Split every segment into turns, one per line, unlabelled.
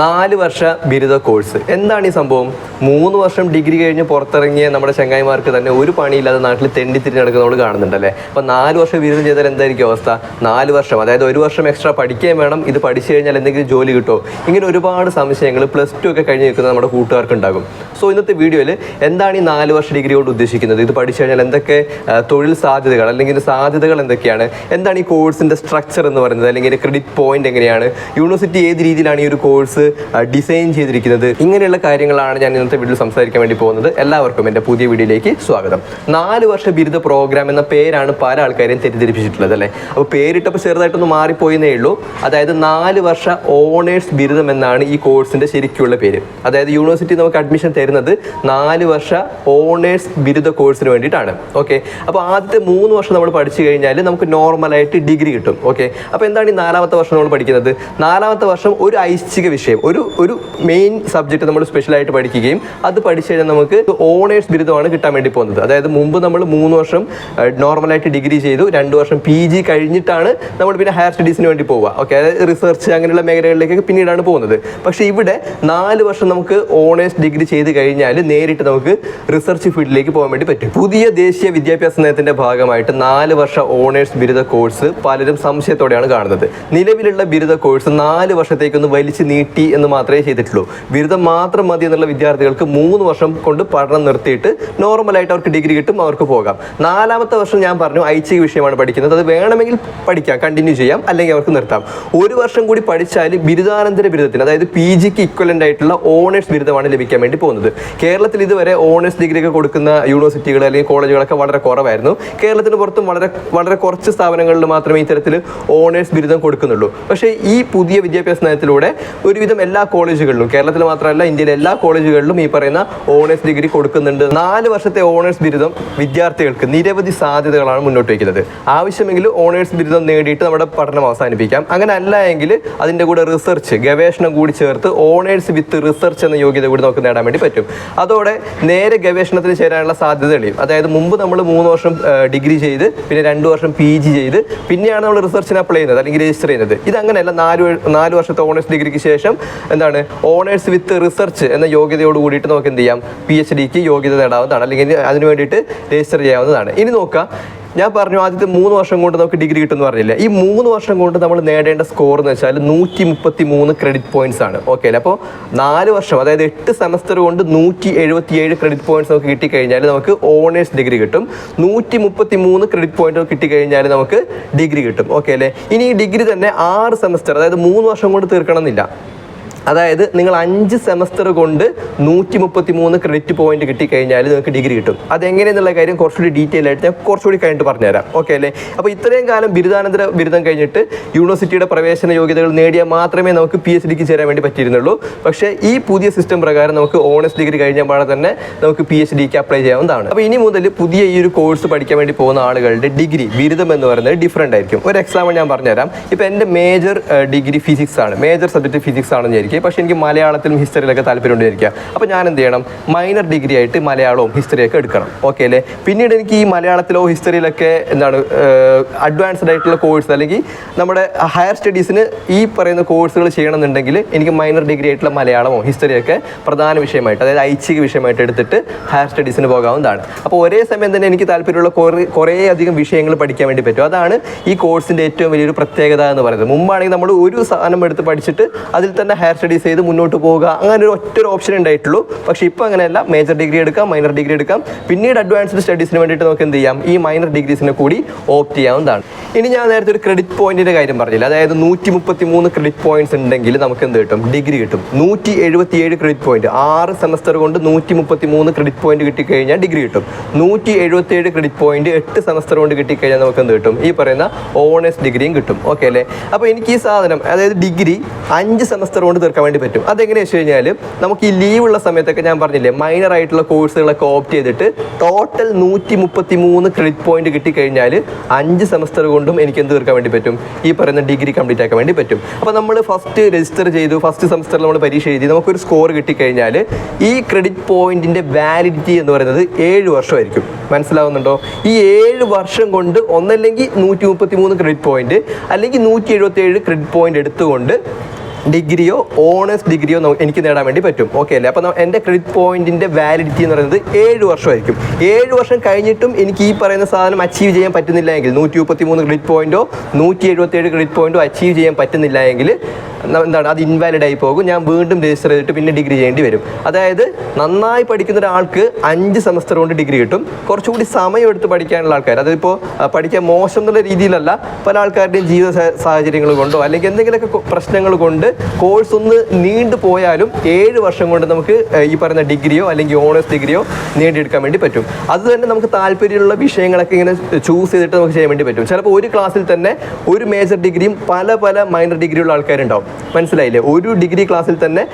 നാല് വർഷ ബിരുദ കോഴ്സ്. എന്താണ് ഈ സംഭവം? മൂന്ന് വർഷം ഡിഗ്രി കഴിഞ്ഞ് പുറത്തിറങ്ങിയ നമ്മുടെ ചങ്ങായിമാർക്ക് തന്നെ ഒരു പണിയില്ലാതെ നാട്ടിൽ തെണ്ടി തിരിഞ്ഞ് നടക്കുന്ന നമ്മൾ കാണുന്നുണ്ടല്ലേ? അപ്പോൾ നാല് വർഷം ബിരുദം ചെയ്താൽ എന്തായിരിക്കും അവസ്ഥ? നാല് വർഷം അതായത് ഒരു വർഷം എക്സ്ട്രാ പഠിക്കുകയും വേണം. ഇത് പഠിച്ചു കഴിഞ്ഞാൽ എന്തെങ്കിലും ജോലി കിട്ടുമോ? ഇങ്ങനെ ഒരുപാട് സംശയങ്ങൾ പ്ലസ് ടു ഒക്കെ കഴിഞ്ഞ് നിൽക്കുന്ന നമ്മുടെ കൂട്ടുകാർക്ക് ഉണ്ടാകും. സോ ഇന്നത്തെ വീഡിയോയിൽ എന്താണ് ഈ നാല് വർഷ ഡിഗ്രി കൊണ്ട് ഉദ്ദേശിക്കുന്നത്? ഇത് പഠിച്ചു കഴിഞ്ഞാൽ എന്തൊക്കെ തൊഴിൽ സാധ്യതകൾ അല്ലെങ്കിൽ സാധ്യതകൾ എന്തൊക്കെയാണ്? എന്താണ് ഈ കോഴ്സിന്റെ സ്ട്രക്ചർ എന്ന് പറയുന്നത്? അല്ലെങ്കിൽ ക്രെഡിറ്റ് പോയിന്റ് എങ്ങനെയാണ്? യൂണിവേഴ്സിറ്റി ഏത് രീതിയിലാണ് ഈ ഒരു കോഴ്സ് ഡിസൈൻ ചെയ്തിരിക്കുന്നത്. ഇങ്ങനെയുള്ള കാര്യങ്ങളാണ് ഞാൻ ഇന്നത്തെ വീഡിയോയിൽ സംസാരിക്കാൻ വേണ്ടി പോകുന്നത്. എല്ലാവർക്കും എന്റെ പുതിയ വീഡിയോയിലേക്ക് സ്വാഗതം. നാല് വർഷ ബിരുദ പ്രോഗ്രാം എന്ന പേരാണ് പല ആൾക്കാരെയും തെറ്റിദ്ധരിപ്പിച്ചിട്ടുള്ളത് അല്ലേ? അപ്പോൾ പേരിട്ടപ്പോൾ ചെറുതായിട്ടൊന്ന് മാറിപ്പോയെന്നേ ഉള്ളൂ. അതായത് നാല് വർഷ ഓണേഴ്സ് ബിരുദം എന്നാണ് ഈ കോഴ്സിന്റെ ശരിക്കുള്ള പേര്. അതായത് യൂണിവേഴ്സിറ്റി നമുക്ക് അഡ്മിഷൻ തരുന്നത് നാല് വർഷ ഓണേഴ്സ് ബിരുദ കോഴ്സിന് വേണ്ടിയിട്ടാണ്. ഓക്കെ? അപ്പോൾ ആദ്യത്തെ മൂന്ന് വർഷം നമ്മൾ പഠിച്ചു കഴിഞ്ഞാൽ നമുക്ക് നോർമലായിട്ട് ഡിഗ്രി കിട്ടും. ഓക്കെ? അപ്പോൾ എന്താണ് ഈ നാലാമത്തെ വർഷം നമ്മൾ പഠിക്കുന്നത്? നാലാമത്തെ വർഷം ഒരു ഐച്ഛിക വിഷയം. ഒരു ഒരു മെയിൻ സബ്ജക്റ്റ് നമ്മൾ സ്പെഷ്യലായിട്ട് പഠിക്കുകയും അത് പഠിച്ചു കഴിഞ്ഞാൽ നമുക്ക് ഓണേഴ്സ് ബിരുദമാണ് കിട്ടാൻ വേണ്ടി പോകുന്നത്. അതായത് മുമ്പ് നമ്മൾ മൂന്ന് വർഷം നോർമലായിട്ട് ഡിഗ്രി ചെയ്തു രണ്ട് വർഷം പി ജി കഴിഞ്ഞിട്ടാണ് നമ്മൾ പിന്നെ ഹയർ സ്റ്റഡീസിന് വേണ്ടി പോവുക. ഓക്കെ അതായത് റിസർച്ച് അങ്ങനെയുള്ള മേഖലകളിലേക്ക് പിന്നീടാണ് പോകുന്നത്. പക്ഷേ ഇവിടെ നാല് വർഷം നമുക്ക് ഓണേഴ്സ് ഡിഗ്രി ചെയ്ത് കഴിഞ്ഞാൽ നേരിട്ട് നമുക്ക് റിസർച്ച് ഫീൽഡിലേക്ക് പോകാൻ വേണ്ടി പറ്റും. പുതിയ ദേശീയ വിദ്യാഭ്യാസ നയത്തിന്റെ ഭാഗമായിട്ട് നാല് വർഷ ഓണേഴ്സ് ബിരുദ കോഴ്സ് പലരും സംശയത്തോടെയാണ് കാണുന്നത്. നിലവിലുള്ള ബിരുദ കോഴ്സ് നാല് വർഷത്തേക്കൊന്ന് വലിച്ചു നീട്ടി എന്ന് മാത്രമേ ചെയ്തിട്ടുള്ളൂ. ബിരുദം മാത്രം മതി എന്നുള്ള വിദ്യാർത്ഥികൾക്ക് മൂന്ന് വർഷം കൊണ്ട് പഠനം നിർത്തിയിട്ട് നോർമലായിട്ട് അവർക്ക് ഡിഗ്രി കിട്ടും അവർക്ക് പോകാം. നാലാമത്തെ വർഷം ഞാൻ പറഞ്ഞു ഐച്ഛിക വിഷയമാണ് പഠിക്കുന്നത്. അത് വേണമെങ്കിൽ പഠിക്കാം കണ്ടിന്യൂ ചെയ്യാം അല്ലെങ്കിൽ അവർക്ക് നിർത്താം. ഒരു വർഷം കൂടി പഠിച്ചാൽ ബിരുദാനന്തര ബിരുദത്തിന് അതായത് പി ജിക്ക് ഇക്വലന്റ് ആയിട്ടുള്ള ഓണേഴ്സ് ബിരുദമാണ് ലഭിക്കാൻ വേണ്ടി പോകുന്നത്. കേരളത്തിൽ ഇതുവരെ ഓണേഴ്സ് ഡിഗ്രി ഒക്കെ കൊടുക്കുന്ന യൂണിവേഴ്സിറ്റികൾ അല്ലെങ്കിൽ കോളേജുകളൊക്കെ വളരെ കുറവായിരുന്നു. കേരളത്തിന് പുറത്തും വളരെ വളരെ കുറച്ച് സ്ഥാപനങ്ങളിൽ മാത്രമേ ഇത്തരത്തിൽ ഓണേഴ്സ് ബിരുദം കൊടുക്കുന്നുള്ളൂ. പക്ഷേ ഈ പുതിയ വിദ്യാഭ്യാസ നയത്തിലൂടെ ഒരുവിധം എല്ലാ കോളേജുകളിലും കേരളത്തിൽ മാത്രമല്ല ഇന്ത്യയിലെ എല്ലാ കോളേജുകളിലും ഈ പറയുന്ന ഓണേഴ്സ് ഡിഗ്രി കൊടുക്കുന്നുണ്ട്. നാല് വർഷത്തെ ഓണേഴ്സ് ബിരുദം വിദ്യാർത്ഥികൾക്ക് നിരവധി സാധ്യതകളാണ് മുന്നോട്ട് വയ്ക്കുന്നത്. ആവശ്യമെങ്കിൽ ഓണേഴ്സ് ബിരുദം നേടിയിട്ട് നമ്മുടെ പഠനം അവസാനിപ്പിക്കാം. അങ്ങനെ അല്ല എങ്കിൽ അതിന്റെ കൂടെ റിസർച്ച് ഗവേഷണം കൂടി ചേർത്ത് ഓണേഴ്സ് വിത്ത് റിസർച്ച് എന്ന യോഗ്യത കൂടി നമുക്ക് നേടാൻ വേണ്ടി പറ്റും. അതോടെ നേരെ ഗവേഷണത്തിന് ചേരാനുള്ള സാധ്യത തെളിയും. അതായത് മുമ്പ് നമ്മൾ മൂന്ന് വർഷം ഡിഗ്രി ചെയ്ത് പിന്നെ രണ്ട് വർഷം പി ജി ചെയ്ത് പിന്നെയാണ് നമ്മൾ റിസർച്ചിന് അപ്ലൈ ചെയ്യുന്നത് അല്ലെങ്കിൽ രജിസ്റ്റർ ചെയ്യുന്നത്. ഇത് അങ്ങനെയല്ല നാല് നാല് വർഷത്തെ ഓണേഴ്സ് ഡിഗ്രിക്ക് ശേഷം എന്താണ്? ഓണേഴ്സ് വിത്ത് റിസർച്ച് എന്ന യോഗ്യതയോട് കൂടിയിട്ട് നമുക്ക് എന്ത് ചെയ്യാം? പി എച്ച് ഡിക്ക് യോഗ്യത നേടാവുന്നതാണ്. അല്ലെങ്കിൽ അതിന് വേണ്ടിയിട്ട് രജിസ്റ്റർ ചെയ്യാവുന്നതാണ്. ഇനി നോക്കാം. ഞാൻ പറഞ്ഞു ആദ്യത്തെ മൂന്ന് വർഷം കൊണ്ട് നമുക്ക് ഡിഗ്രി കിട്ടുമെന്ന് പറഞ്ഞില്ല? ഈ മൂന്ന് വർഷം കൊണ്ട് നമ്മൾ നേടേണ്ട സ്കോർ എന്ന് വെച്ചാൽ നൂറ്റി മുപ്പത്തി മൂന്ന് ക്രെഡിറ്റ് പോയിന്റ്സ് ആണ്. ഓക്കെ അല്ലേ? അപ്പോൾ നാല് വർഷം അതായത് എട്ട് സെമസ്റ്റർ കൊണ്ട് നൂറ്റി എഴുപത്തി ഏഴ് ക്രെഡിറ്റ് പോയിന്റ്സ് നമുക്ക് കിട്ടിക്കഴിഞ്ഞാൽ നമുക്ക് ഓണേഴ്സ് ഡിഗ്രി കിട്ടും. നൂറ്റി മുപ്പത്തി മൂന്ന് ക്രെഡിറ്റ് പോയിന്റ് കിട്ടിക്കഴിഞ്ഞാൽ നമുക്ക് ഡിഗ്രി കിട്ടും. ഓക്കെ അല്ലേ? ഇനി ഈ ഡിഗ്രി തന്നെ ആറ് സെമസ്റ്റർ അതായത് മൂന്ന് വർഷം കൊണ്ട് തീർക്കണം എന്നില്ല അതായത് നിങ്ങൾ അഞ്ച് സെമസ്റ്റർ കൊണ്ട് നൂറ്റി മുപ്പത്തി മൂന്ന് ക്രെഡിറ്റ് പോയിന്റ് കിട്ടിക്കഴിഞ്ഞാൽ നിങ്ങൾക്ക് ഡിഗ്രി കിട്ടും. അത് അതെങ്ങനെയെന്നുള്ള കാര്യം കുറച്ചുകൂടി ഡീറ്റെയിൽ ആയിട്ട് ഞാൻ കുറച്ചുകൂടി കഴിഞ്ഞിട്ട് പറഞ്ഞുതരാം. ഓക്കെ അല്ലേ? അപ്പോൾ ഇത്രയും കാലം ബിരുദാനന്തര ബിരുദം കഴിഞ്ഞിട്ട് യൂണിവേഴ്സിറ്റിയുടെ പ്രവേശന യോഗ്യതകൾ നേടിയാൽ മാത്രമേ നമുക്ക് പി എച്ച് ഡിക്ക് ചേരാൻ വേണ്ടി പറ്റിയിരുന്നുള്ളൂ. പക്ഷേ ഈ പുതിയ സിസ്റ്റം പ്രകാരം നമുക്ക് ഓണേഴ്സ് ഡിഗ്രി കഴിഞ്ഞ പാടെ തന്നെ നമുക്ക് പി എച്ച് ഡിക്ക് അപ്ലൈ ചെയ്യാവുന്നതാണ്. അപ്പോൾ ഇനി മുതൽ പുതിയ ഈ ഒരു കോഴ്സ് പഠിക്കാൻ വേണ്ടി പോകുന്ന ആളുകളുടെ ഡിഗ്രി ബിരുദം എന്ന് പറയുന്നത് ഡിഫറെന്റ് ആയിരിക്കും. ഒരു എക്സാമ്പിൾ ഞാൻ പറഞ്ഞുതരാം. ഇപ്പോൾ എന്റെ മേജർ ഡിഗ്രി ഫിസിക്സ് ആണ്. മേജർ സബ്ജക്റ്റ് ഫിസിക്സ് ആണെന്ന് വിചാരിക്കുക പക്ഷേ എനിക്ക് മലയാളത്തിലും ഹിസ്റ്ററിയിലൊക്കെ താല്പര്യം ഉണ്ടായിരിക്കുക അപ്പോൾ ഞാൻ എന്ത് ചെയ്യണം? മൈനർ ഡിഗ്രി ആയിട്ട് മലയാളവും ഹിസ്റ്ററിയൊക്കെ എടുക്കണം. ഓക്കെ അല്ലേ? പിന്നീട് എനിക്ക് ഈ മലയാളത്തിലോ ഹിസ്റ്ററിയിലൊക്കെ എന്താണ് അഡ്വാൻസ്ഡ് ആയിട്ടുള്ള കോഴ്സ് അല്ലെങ്കിൽ നമ്മുടെ ഹയർ സ്റ്റഡീസിന് ഈ പറയുന്ന കോഴ്സുകൾ ചെയ്യണമെന്നുണ്ടെങ്കിൽ എനിക്ക് മൈനർ ഡിഗ്രി ആയിട്ടുള്ള മലയാളമോ ഹിസ്റ്ററിയൊക്കെ പ്രധാന വിഷയമായിട്ട് അതായത് ഐച്ഛിക വിഷയമായിട്ട് എടുത്തിട്ട് ഹയർ സ്റ്റഡീസിന് പോകാവുന്നതാണ്. അപ്പോൾ ഒരേ സമയം തന്നെ എനിക്ക് താല്പര്യമുള്ള കുറേ കുറേ അധികം വിഷയങ്ങൾ പഠിക്കാൻ വേണ്ടി പറ്റും. അതാണ് ഈ കോഴ്സിന്റെ ഏറ്റവും വലിയൊരു പ്രത്യേകത എന്ന് പറയുന്നത്. മുമ്പാണെങ്കിൽ നമ്മൾ ഒരു സാധനം എടുത്ത് പഠിച്ചിട്ട് അതിൽ തന്നെ ഹയർ സ്റ്റഡീസ് ചെയ്ത് മുന്നോട്ട് പോവുക. അങ്ങനെ ഒരു ഒറ്റ ഒരു ഓപ്ഷൻ ഉണ്ടായിട്ടുള്ളൂ. പക്ഷേ ഇപ്പോൾ അങ്ങനെയല്ല. മേജർ ഡിഗ്രി എടുക്കാം മൈനർ ഡിഗ്രി എടുക്കാം. പിന്നീട് അഡ്വാൻസ്ഡ് സ്റ്റഡീസിന് വേണ്ടിയിട്ട് നമുക്ക് എന്ത് ചെയ്യാം? ഈ മൈനർ ഡിഗ്രീസിനെ കൂടി ഓപ്റ്റ് ചെയ്യാവുന്നതാണ്. ഇനി ഞാൻ നേരത്തെ ഒരു ക്രെഡിറ്റ് പോയിന്റിന്റെ കാര്യം പറഞ്ഞില്ല? അതായത് നൂറ്റി മുപ്പത്തി മൂന്ന് ക്രെഡിറ്റ് പോയിന്റ്സ് ഉണ്ടെങ്കിൽ നമുക്ക് എന്ത് കിട്ടും? ഡിഗ്രി കിട്ടും. നൂറ്റി എഴുപത്തി ഏഴ് ക്രെഡിറ്റ് പോയിന്റ് ആറ് സെമസ്റ്റർ കൊണ്ട് നൂറ്റി മുപ്പത്തി മൂന്ന് ക്രെഡിറ്റ് പോയിന്റ് കിട്ടിക്കഴിഞ്ഞാൽ ഡിഗ്രി കിട്ടും. നൂറ്റി എഴുപത്തി ഏഴ് ക്രെഡിറ്റ് പോയിന്റ് എട്ട് സെമസ്റ്റർ കൊണ്ട് കിട്ടിക്കഴിഞ്ഞാൽ നമുക്ക് എന്ത് കിട്ടും? ഈ പറയുന്ന ഓണേഴ്സ് ഡിഗ്രിയും കിട്ടും. ഓക്കെ അല്ലേ? അപ്പോൾ എനിക്ക് ഈ സാധനം അതായത് ഡിഗ്രി അഞ്ച് സെമസ്റ്റർ കൊണ്ട് തീർക്കാൻ വേണ്ടി പറ്റും. അതെങ്ങനെയാ വെച്ച് കഴിഞ്ഞാൽ നമുക്ക് ഈ ലീവ് ഉള്ള സമയത്തൊക്കെ ഞാൻ പറഞ്ഞില്ലേ മൈനർ ആയിട്ടുള്ള കോഴ്സുകളൊക്കെ ഓപ്റ്റ് ചെയ്തിട്ട് ടോട്ടൽ നൂറ്റി മുപ്പത്തി മൂന്ന് ക്രെഡിറ്റ് പോയിന്റ് കിട്ടിക്കഴിഞ്ഞാൽ അഞ്ച് സെമസ്റ്റർ കൊണ്ടും എനിക്ക് എന്ത് തീർക്കാൻ വേണ്ടി പറ്റും? ഈ പറയുന്ന ഡിഗ്രി കംപ്ലീറ്റ് ആക്കാൻ വേണ്ടി പറ്റും. അപ്പോൾ നമ്മൾ ഫസ്റ്റ് രജിസ്റ്റർ ചെയ്തു ഫസ്റ്റ് സെമസ്റ്ററിൽ നമ്മൾ പരീക്ഷ എഴുതി നമുക്കൊരു സ്കോർ കിട്ടിക്കഴിഞ്ഞാൽ ഈ ക്രെഡിറ്റ് പോയിന്റിന്റെ വാലിഡിറ്റി എന്ന് പറയുന്നത് ഏഴ് വർഷമായിരിക്കും. മനസ്സിലാവുന്നുണ്ടോ? ഈ ഏഴ് വർഷം കൊണ്ട് ഒന്നല്ലെങ്കിൽ നൂറ്റി മുപ്പത്തി മൂന്ന് ക്രെഡിറ്റ് പോയിന്റ് അല്ലെങ്കിൽ നൂറ്റി എഴുപത്തി ഏഴ് ക്രെഡിറ്റ് പോയിന്റ് എടുത്തുകൊണ്ട് ഡിഗ്രിയോ ഓണേഴ്സ് ഡിഗ്രിയോ എനിക്ക് നേടാൻ വേണ്ടി പറ്റും. ഓക്കെ അല്ലേ? അപ്പോൾ എന്റെ ക്രെഡിറ്റ് പോയിന്റിന്റെ വാലിഡിറ്റി എന്ന് പറയുന്നത് ഏഴ് വർഷമായിരിക്കും. ഏഴ് വർഷം കഴിഞ്ഞിട്ടും എനിക്ക് ഈ പറയുന്ന സാധനം അച്ചീവ് ചെയ്യാൻ പറ്റുന്നില്ല എങ്കിൽ നൂറ്റി മുപ്പത്തി മൂന്ന് ക്രെഡിറ്റ് പോയിന്റോ നൂറ്റി എഴുപത്തി ഏഴ് ക്രെഡിറ്റ് പോയിന്റോ അച്ചീവ് ചെയ്യാൻ പറ്റുന്നില്ല എങ്കിൽ എന്താണ് അത് ഇൻവാലിഡ് ആയി പോകും. ഞാൻ വീണ്ടും രജിസ്റ്റർ ചെയ്തിട്ട് പിന്നെ ഡിഗ്രി ചെയ്യേണ്ടി വരും. അതായത് നന്നായി പഠിക്കുന്ന ഒരാൾക്ക് അഞ്ച് സെമസ്റ്റർ കൊണ്ട് ഡിഗ്രി കിട്ടും. കുറച്ചുകൂടി സമയം എടുത്ത് പഠിക്കാനുള്ള ആൾക്കാർ അതിപ്പോൾ പഠിക്കാൻ മോശം എന്നുള്ള രീതിയിലല്ല പല ആൾക്കാരുടെയും ജീവിത സാഹചര്യങ്ങൾ കൊണ്ടോ അല്ലെങ്കിൽ എന്തെങ്കിലുമൊക്കെ പ്രശ്നങ്ങൾ കൊണ്ട് കോഴ്സ് ഒന്ന് നീണ്ടു പോയാലും ഏഴ് വർഷം കൊണ്ട് നമുക്ക് ഈ പറയുന്ന ഡിഗ്രിയോ അല്ലെങ്കിൽ ഓണേഴ്സ് ഡിഗ്രിയോ നേടിയെടുക്കാൻ വേണ്ടി പറ്റും. അത് തന്നെ നമുക്ക് താല്പര്യമുള്ള വിഷയങ്ങളൊക്കെ ഇങ്ങനെ ചൂസ് ചെയ്തിട്ട് നമുക്ക് ചെയ്യാൻ വേണ്ടി പറ്റും. ചിലപ്പോൾ ഒരു ക്ലാസ്സിൽ തന്നെ ഒരു മേജർ ഡിഗ്രിയും പല പല മൈനർ ഡിഗ്രിയുള്ള ആൾക്കാരുണ്ടാവും. മനസ്സിലായില്ലേ? ഒരു ഡിഗ്രി ക്ലാസ്സിൽ തന്നെ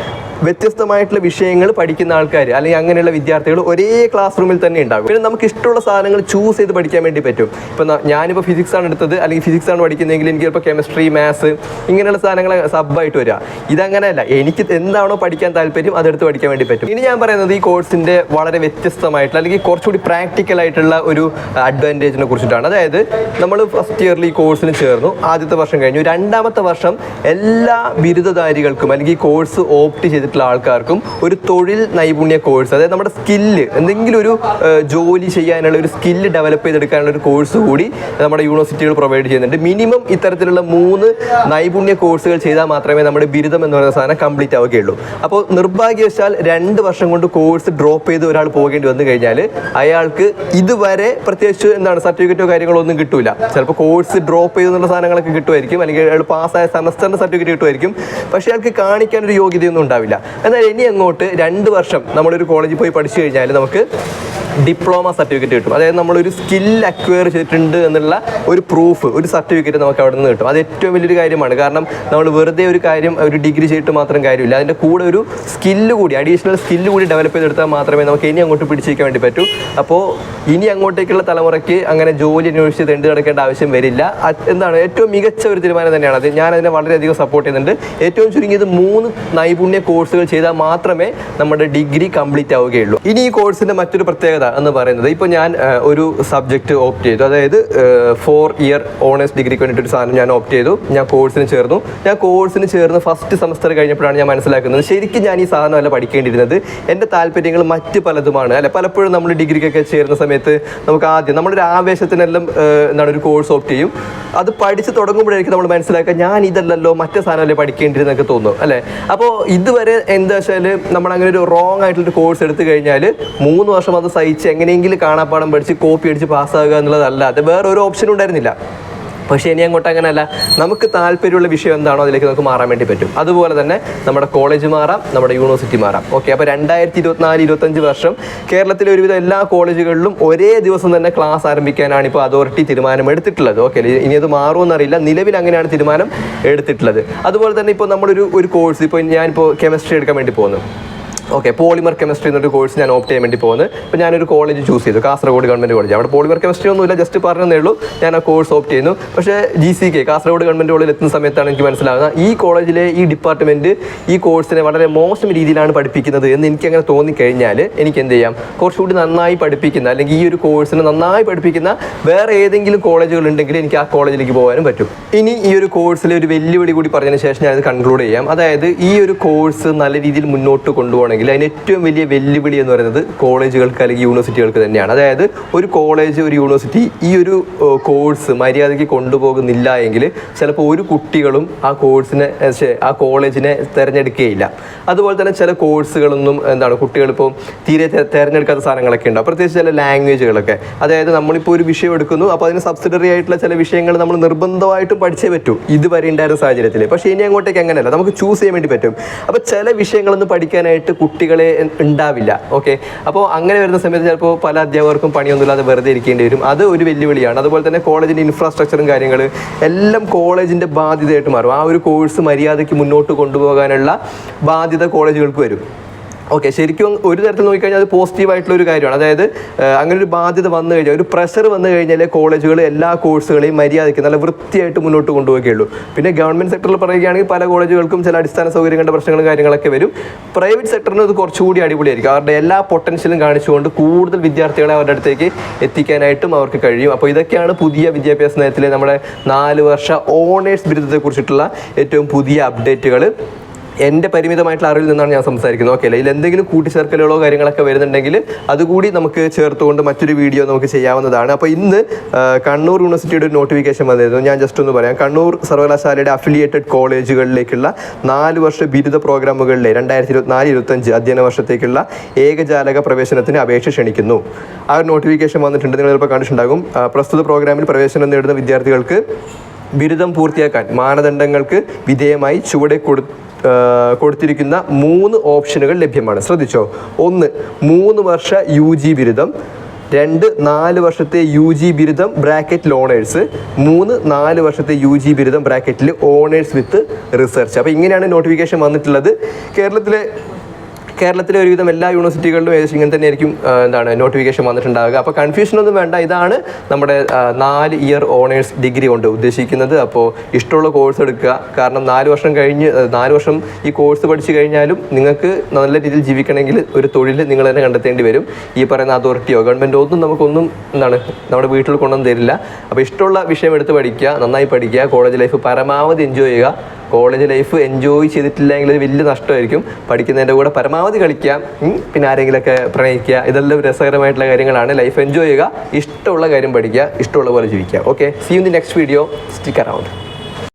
വ്യത്യസ്തമായിട്ടുള്ള വിഷയങ്ങൾ പഠിക്കുന്ന ആൾക്കാർ അല്ലെങ്കിൽ അങ്ങനെയുള്ള വിദ്യാർത്ഥികൾ ഒരേ ക്ലാസ് റൂമിൽ തന്നെ ഉണ്ടാകും. പിന്നെ നമുക്ക് ഇഷ്ടമുള്ള സാധനങ്ങൾ ചൂസ് ചെയ്ത് പഠിക്കാൻ വേണ്ടി പറ്റും. ഇപ്പം ഞാനിപ്പോൾ ഫിസിക്സ് ആണ് എടുത്തത്. അല്ലെങ്കിൽ ഫിസിക്സ് ആണ് പഠിക്കുന്നതെങ്കിൽ എനിക്ക് ഇപ്പോൾ കെമിസ്ട്രി മാത്സ് ഇങ്ങനെയുള്ള സാധനങ്ങൾ സബ്ബായിട്ട് വരിക. ഇതങ്ങനെയല്ല. എനിക്ക് എന്താണോ പഠിക്കാൻ താല്പര്യം അതെടുത്ത് പഠിക്കാൻ വേണ്ടി പറ്റും. ഇനി ഞാൻ പറയുന്നത് ഈ കോഴ്സിന്റെ വളരെ വ്യത്യസ്തമായിട്ടുള്ള അല്ലെങ്കിൽ കുറച്ചുകൂടി പ്രാക്ടിക്കൽ ആയിട്ടുള്ള ഒരു അഡ്വാന്റേജിനെ കുറിച്ചിട്ടാണ്. അതായത് നമ്മൾ ഫസ്റ്റ് ഇയറിൽ ഈ കോഴ്സിന് ചേർന്നു. ആദ്യത്തെ വർഷം കഴിഞ്ഞു. രണ്ടാമത്തെ വർഷം എല്ലാ ബിരുദധാരികൾക്കും അല്ലെങ്കിൽ ഈ കോഴ്സ് ഓപ്റ്റ് ചെയ്തിട്ടുള്ള ആൾക്കാർക്കും ഒരു തൊഴിൽ നൈപുണ്യ കോഴ്സ് അതായത് നമ്മുടെ സ്കില്ല് എന്തെങ്കിലും ഒരു ജോലി ചെയ്യാനുള്ള ഒരു സ്കില്ല് ഡെവലപ്പ് ചെയ്തെടുക്കാനുള്ള ഒരു കോഴ്സ് കൂടി നമ്മുടെ യൂണിവേഴ്സിറ്റികൾ പ്രൊവൈഡ് ചെയ്യുന്നുണ്ട്. മിനിമം ഇത്തരത്തിലുള്ള മൂന്ന് നൈപുണ്യ കോഴ്സുകൾ ചെയ്താൽ മാത്രമേ നമ്മുടെ ബിരുദം എന്ന് പറയുന്ന സാധനം കംപ്ലീറ്റ് ആവുകയുള്ളൂ. അപ്പോൾ നിർഭാഗ്യവശാൽ രണ്ട് വർഷം കൊണ്ട് കോഴ്സ് ഡ്രോപ്പ് ചെയ്ത് ഒരാൾ പോകേണ്ടി വന്നു കഴിഞ്ഞാൽ അയാൾക്ക് ഇതുവരെ പ്രത്യേകിച്ച് എന്താണ് സർട്ടിഫിക്കറ്റോ കാര്യങ്ങളോ ഒന്നും കിട്ടൂല. ചിലപ്പോൾ കോഴ്സ് ഡ്രോപ്പ് ചെയ്തെന്നുള്ള സാധനങ്ങളൊക്കെ കിട്ടുമായിരിക്കും അല്ലെങ്കിൽ അയാൾ പാസ്സായ സെമസ്റ്ററിന്റെ സർട്ടിഫിക്കറ്റ് കിട്ടുമായിരിക്കും. പക്ഷേ അയാൾക്ക് കാണിക്കാൻ ഒരു യോഗ്യതയൊന്നും ഉണ്ടാവില്ല. എന്നാൽ ഇനി അങ്ങോട്ട് രണ്ട് വർഷം നമ്മളൊരു കോളേജിൽ പോയി പഠിച്ചു കഴിഞ്ഞാൽ നമുക്ക് ഡിപ്ലോമ സർട്ടിഫിക്കറ്റ് കിട്ടും. അതായത് നമ്മളൊരു സ്കിൽ അക്വയർ ചെയ്തിട്ടുണ്ട് എന്നുള്ള ഒരു പ്രൂഫ് ഒരു സർട്ടിഫിക്കറ്റ് നമുക്ക് അവിടെ നിന്ന് കിട്ടും. അത് ഏറ്റവും വലിയൊരു കാര്യമാണ്. കാരണം നമ്മൾ വെറുതെ ഒരു കാര്യം ഒരു ഡിഗ്രി ചെയ്തിട്ട് മാത്രം കാര്യമില്ല. അതിന്റെ കൂടെ ഒരു സ്കില്ല് കൂടി അഡീഷണൽ സ്കില്ല് കൂടി ഡെവലപ്പ് ചെയ്തെടുത്താൽ മാത്രമേ നമുക്ക് ഇനി അങ്ങോട്ട് പിടിച്ചേക്കാൻ വേണ്ടി പറ്റൂ. അപ്പോൾ ഇനി അങ്ങോട്ടേക്കുള്ള തലമുറയ്ക്ക് അങ്ങനെ ജോലി അന്വേഷിച്ച് തെണ്ടി നടക്കേണ്ട ആവശ്യം വരില്ല. എന്താണ് ഏറ്റവും മികച്ച ഒരു തീരുമാനം തന്നെയാണ് അത്. ഞാൻ അതിനെ വളരെയധികം സപ്പോർട്ട് ചെയ്യുന്നുണ്ട്. ഏറ്റവും ചുരുങ്ങിയത് മൂന്ന് നൈപുണ്യ കോഴ്സുകൾ ചെയ്താൽ മാത്രമേ നമ്മുടെ ഡിഗ്രി കംപ്ലീറ്റ് ആവുകയുള്ളൂ. ഇനി ഈ കോഴ്സിന്റെ മറ്റൊരു പ്രത്യേകത എന്ന് പറയുന്നത് ഇപ്പോൾ ഞാൻ ഒരു സബ്ജക്റ്റ് ഓപ്റ്റ് ചെയ്തു. അതായത് ഫോർ ഇയർ ഓണേഴ്സ് ഡിഗ്രിക്ക് വേണ്ടിയിട്ട് ഒരു സാധനം ഞാൻ ഓപ്റ്റ് ചെയ്തു. ഞാൻ കോഴ്സിന് ചേർന്നു. ഞാൻ കോഴ്സിന് ചേർന്ന് ഫസ്റ്റ് സെമസ്റ്റർ കഴിഞ്ഞപ്പോഴാണ് ഞാൻ മനസ്സിലാക്കുന്നത്. ശരിക്കും ഞാൻ ഈ സാധനമല്ല പഠിക്കേണ്ടിയിരുന്നത്. എന്റെ താല്പര്യങ്ങൾ മറ്റ് പലതുമാണ്. അല്ലെ പലപ്പോഴും നമ്മൾ ഡിഗ്രിക്കൊക്കെ ചേരുന്ന സമയത്ത് നമുക്ക് ആദ്യം നമ്മുടെ ഒരു ആവേശത്തിനെല്ലാം എന്താണ് ഒരു കോഴ്സ് ഓപ്റ്റ് ചെയ്യും. അത് പഠിച്ച് തുടങ്ങുമ്പോഴായിരിക്കും നമ്മൾ മനസ്സിലാക്കുക ഞാൻ ഇതല്ലല്ലോ മറ്റേ സാധനമല്ലേ പഠിക്കേണ്ടിരുന്നൊക്കെ തോന്നും. അല്ലേ അപ്പോൾ ഇതുവരെ എന്താ വെച്ചാൽ നമ്മൾ അങ്ങനെ ഒരു റോങ് ആയിട്ടുള്ള കോഴ്സ് എടുത്തു കഴിഞ്ഞാൽ മൂന്ന് വർഷം അത് സഹിച്ച് എങ്ങനെയെങ്കിലും കാണാപ്പാടം പഠിച്ച് കോപ്പി അടിച്ച് പാസ്സാകുക എന്നുള്ളതല്ലാതെ വേറെ ഒരു ഓപ്ഷൻ ഉണ്ടായിരുന്നില്ല. പക്ഷേ ഇനി അങ്ങോട്ട് അങ്ങനെയല്ല. നമുക്ക് താല്പര്യമുള്ള വിഷയം എന്താണോ അതിലേക്ക് നമുക്ക് മാറാൻ വേണ്ടി പറ്റും. അതുപോലെ തന്നെ നമ്മുടെ കോളേജ് മാറാം നമ്മുടെ യൂണിവേഴ്സിറ്റി മാറാം. ഓക്കെ അപ്പോൾ രണ്ടായിരത്തി ഇരുപത്തിനാല് ഇരുപത്തഞ്ച് വർഷം കേരളത്തിലെ ഒരുവിധം എല്ലാ കോളേജുകളിലും ഒരേ ദിവസം തന്നെ ക്ലാസ് ആരംഭിക്കാനാണ് ഇപ്പോൾ അതോറിറ്റി തീരുമാനം എടുത്തിട്ടുള്ളത്. ഓക്കെ ഇനി അത് മാറുമെന്നറിയില്ല നിലവിൽ അങ്ങനെയാണ് തീരുമാനം എടുത്തിട്ടുള്ളത്. അതുപോലെ തന്നെ ഇപ്പോൾ നമ്മളൊരു ഒരു കോഴ്സ് ഇപ്പോൾ ഞാനിപ്പോൾ കെമിസ്ട്രി എടുക്കാൻ വേണ്ടി പോകുന്നു. ഓക്കെ പോളിമർ കെമിസ്ട്രി എന്നൊരു കോഴ്സ് ഞാൻ ഓപ്റ്റ് ചെയ്യാൻ വേണ്ടി പോകുന്നത്. അപ്പോൾ ഞാനൊരു കോളേജ് ചൂസ് ചെയ്തു കാസർഗോഡ് ഗവൺമെന്റ് കോളേജ് അവിടെ പോളിമർ കെമിസ്ട്രി ഒന്നുമില്ല ജസ്റ്റ് പറഞ്ഞതേ ഉള്ളൂ. ഞാൻ ആ കോഴ്സ് ഓപ്റ്റ് ചെയ്യുന്നു. പക്ഷേ G C K Kasaragod government കോളേജിൽ എത്തുന്ന സമയത്താണ് എനിക്ക് മനസ്സിലാകുന്നത് ഈ കോളേജിലെ ഈ ഡിപ്പാർട്ട്മെന്റ് ഈ കോഴ്സിനെ വളരെ മോശം രീതിയിലാണ് പഠിപ്പിക്കുന്നത് എന്ന് എനിക്ക് അങ്ങനെ തോന്നിക്കഴിഞ്ഞാൽ എനിക്ക് എന്ത് ചെയ്യാം? കുറച്ചുകൂടി നന്നായി പഠിപ്പിക്കുന്ന അല്ലെങ്കിൽ ഈ ഒരു കോഴ്സിനെ നന്നായി പഠിപ്പിക്കുന്ന വേറെ ഏതെങ്കിലും കോളേജുകൾ ഉണ്ടെങ്കിൽ എനിക്ക് ആ കോളേജിലേക്ക് പോകാനും പറ്റും. ഇനി ഈ ഒരു കോഴ്സിലെ ഒരു വെല്ലുവിളി കൂടി പറഞ്ഞതിന് ശേഷം ഞാനത് കൺക്ലൂഡ് ചെയ്യാം. അതായത് ഈ ഒരു കോഴ്സ് നല്ല രീതിയിൽ മുന്നോട്ട് കൊണ്ടുപോകണമെങ്കിൽ അതിന് ഏറ്റവും വലിയ വെല്ലുവിളി എന്ന് പറയുന്നത് കോളേജുകൾക്ക് അല്ലെങ്കിൽ യൂണിവേഴ്സിറ്റികൾക്ക് തന്നെയാണ്. അതായത് ഒരു കോളേജ് ഒരു യൂണിവേഴ്സിറ്റി ഈ ഒരു കോഴ്സ് മര്യാദയ്ക്ക് കൊണ്ടുപോകുന്നില്ല എങ്കിൽ ചിലപ്പോൾ ഒരു കുട്ടികളും ആ കോഴ്സിനെ ആ കോളേജിനെ തിരഞ്ഞെടുക്കുകയില്ല അതുപോലെ തന്നെ ചില കോഴ്സുകളൊന്നും എന്താണ് കുട്ടികളിപ്പോൾ തീരെ തിരഞ്ഞെടുക്കാത്ത സാധനങ്ങളൊക്കെ ഉണ്ട്. പ്രത്യേകിച്ച് ചില ലാംഗ്വേജുകളൊക്കെ. അതായത് നമ്മളിപ്പോൾ ഒരു വിഷയം എടുക്കുന്നു അപ്പോൾ അതിന് സബ്സിഡറി ആയിട്ടുള്ള ചില വിഷയങ്ങൾ നമ്മൾ നിർബന്ധമായിട്ടും പഠിച്ചേ പറ്റൂ. ഇതുവരെ ഉണ്ടായിരുന്ന സാഹചര്യത്തിൽ. പക്ഷേ ഇനി അങ്ങോട്ടേക്ക് അങ്ങനെയല്ല. നമുക്ക് ചൂസ് ചെയ്യാൻ വേണ്ടി പറ്റും. അപ്പോൾ ചില വിഷയങ്ങളൊന്നും പഠിക്കാനായിട്ട് കുട്ടികളെ ഉണ്ടാവില്ല ഓക്കെ അപ്പോൾ അങ്ങനെ വരുന്ന സമയത്ത് ചിലപ്പോൾ പല അധ്യാപകർക്കും പണിയൊന്നുമില്ലാതെ വെറുതെ ഇരിക്കേണ്ടി വരും. അത് ഒരു വെല്ലുവിളിയാണ്. അതുപോലെ തന്നെ കോളേജിന്റെ ഇൻഫ്രാസ്ട്രക്ചറും കാര്യങ്ങൾ എല്ലാം കോളേജിന്റെ ബാധ്യതയായിട്ട് മാറും. ആ ഒരു കോഴ്സ് മര്യാദയ്ക്ക് മുന്നോട്ട് കൊണ്ടുപോകാനുള്ള ബാധ്യത കോളേജുകൾക്ക് വരും. ഓക്കെ ശരിക്കും ഒരു തരത്തിൽ നോക്കിക്കഴിഞ്ഞാൽ അത് പോസിറ്റീവ് ആയിട്ടുള്ള ഒരു കാര്യമാണ്. അതായത് അങ്ങനെ ഒരു ബാധ്യത വന്നു കഴിഞ്ഞാൽ ഒരു പ്രഷർ വന്നു കഴിഞ്ഞാൽ കോളേജുകൾ എല്ലാ കോഴ്സുകളെയും മര്യാദയ്ക്ക് നല്ല വൃത്തിയായിട്ട് മുന്നോട്ട് കൊണ്ടുപോവുകയുള്ളൂ. പിന്നെ ഗവൺമെന്റ് സെക്ടറിൽ പറയുകയാണെങ്കിൽ പല കോളേജുകൾക്കും ചില അടിസ്ഥാന സൗകര്യങ്ങളുടെ പ്രശ്നങ്ങളും കാര്യങ്ങളൊക്കെ വരും. പ്രൈവറ്റ് സെക്ടറിന് അത് കുറച്ചുകൂടി അടിപൊളിയായിരിക്കും. അവരുടെ എല്ലാ പൊട്ടൻഷ്യലും കാണിച്ചുകൊണ്ട് കൂടുതൽ വിദ്യാർത്ഥികളെ അവരുടെ അടുത്തേക്ക് എത്തിക്കാനായിട്ടും അവർക്ക് കഴിയും. അപ്പോൾ ഇതൊക്കെയാണ് പുതിയ വിദ്യാഭ്യാസ നയത്തിലെ നമ്മുടെ നാല് വർഷ ഓണേഴ്സ് ബിരുദത്തെ കുറിച്ചിട്ടുള്ള ഏറ്റവും പുതിയ അപ്ഡേറ്റുകൾ എന്റെ പരിമിതമായിട്ടുള്ള അറിവിൽ നിന്നാണ് ഞാൻ സംസാരിക്കുന്നത്. ഓക്കെ അല്ലേ? ഇതിൽ എന്തെങ്കിലും കൂട്ടിച്ചേർക്കലുകളോ കാര്യങ്ങളൊക്കെ വരുന്നുണ്ടെങ്കിൽ അതുകൂടി നമുക്ക് ചേർത്തുകൊണ്ട് മറ്റൊരു വീഡിയോ നമുക്ക് ചെയ്യാവുന്നതാണ്. അപ്പോൾ ഇന്ന് കണ്ണൂർ യൂണിവേഴ്സിറ്റിയുടെ ഒരു നോട്ടിഫിക്കേഷൻ വന്നിരുന്നു. ഞാൻ ജസ്റ്റ് ഒന്ന് പറയാം. കണ്ണൂർ സർവകലാശാലയുടെ അഫിലിയേറ്റഡ് കോളേജുകളിലേക്കുള്ള നാല് വർഷ ബിരുദ പ്രോഗ്രാമുകളിലെ രണ്ടായിരത്തി ഇരുപത്തിനാല് ഇരുപത്തഞ്ച് അധ്യയന വർഷത്തേക്കുള്ള ഏകജാലക പ്രവേശനത്തിന് അപേക്ഷ ക്ഷണിക്കുന്നു. ആ ഒരു നോട്ടിഫിക്കേഷൻ വന്നിട്ടുണ്ട്. നിങ്ങൾ ചിലപ്പോൾ കണ്ടിട്ടുണ്ടാകും. പ്രസ്തുത പ്രോഗ്രാമിൽ പ്രവേശനം നേടുന്ന വിദ്യാർത്ഥികൾക്ക് ബിരുദം പൂർത്തിയാക്കാൻ മാനദണ്ഡങ്ങൾക്ക് വിധേയമായി ചുവടെ കൊടു കൊടുത്തിരിക്കുന്ന മൂന്ന് ഓപ്ഷനുകൾ ലഭ്യമാണ്. ശ്രദ്ധിച്ചോ? ഒന്ന് മൂന്ന് വർഷ യു ജി ബിരുദം രണ്ട് നാല് വർഷത്തെ യു ജി ബിരുദം ബ്രാക്കറ്റിൽ ഓണേഴ്സ് മൂന്ന് നാല് വർഷത്തെ യു ജി ബിരുദം ബ്രാക്കറ്റിൽ ഓണേഴ്സ് വിത്ത് റിസർച്ച്. അപ്പോൾ ഇങ്ങനെയാണ് നോട്ടിഫിക്കേഷൻ വന്നിട്ടുള്ളത്. കേരളത്തിലെ കേരളത്തിലെ ഒരുവിധം എല്ലാ യൂണിവേഴ്സിറ്റികളിലും ഏകദേശം ഇങ്ങനെ തന്നെ ആയിരിക്കും എന്താണ് നോട്ടിഫിക്കേഷൻ വന്നിട്ടുണ്ടാവുക. അപ്പോൾ കൺഫ്യൂഷൻ ഒന്നും വേണ്ട. ഇതാണ് നമ്മുടെ നാല് ഇയർ ഓണേഴ്സ് ഡിഗ്രി കൊണ്ട് ഉദ്ദേശിക്കുന്നത്. അപ്പോൾ ഇഷ്ടമുള്ള കോഴ്സ് എടുക്കുക. കാരണം നാല് വർഷം കഴിഞ്ഞ് നാല് വർഷം ഈ കോഴ്സ് പഠിച്ചു കഴിഞ്ഞാലും നിങ്ങൾക്ക് നല്ല രീതിയിൽ ജീവിക്കണമെങ്കിൽ ഒരു തൊഴിൽ നിങ്ങൾ തന്നെ കണ്ടെത്തേണ്ടി വരും. ഈ പറയുന്ന അതോറിറ്റിയോ ഗവൺമെന്റോ ഒന്നും നമുക്കൊന്നും എന്താണ് നമ്മുടെ വീട്ടിൽ കൊണ്ടൊന്നും തരില്ല. അപ്പോൾ ഇഷ്ടമുള്ള വിഷയം എടുത്ത് പഠിക്കുക നന്നായി പഠിക്കുക കോളേജ് ലൈഫ് പരമാവധി എൻജോയ് ചെയ്യുക. കോളേജ് ലൈഫ് എൻജോയ് ചെയ്തിട്ടില്ലെങ്കിൽ ഒരു വലിയ നഷ്ടമായിരിക്കും. പഠിക്കുന്നതിന്റെ കൂടെ പരമാവധി കളിക്കാം പിന്നെ ആരെങ്കിലുമൊക്കെ പ്രണയിക്കുക ഇതെല്ലാം രസകരമായിട്ടുള്ള കാര്യങ്ങളാണ്. ലൈഫ് എൻജോയ് ചെയ്യുക ഇഷ്ടമുള്ള കാര്യം പഠിക്കുക ഇഷ്ടമുള്ള പോലെ ജീവിക്കുക. Okay see in the next video stick around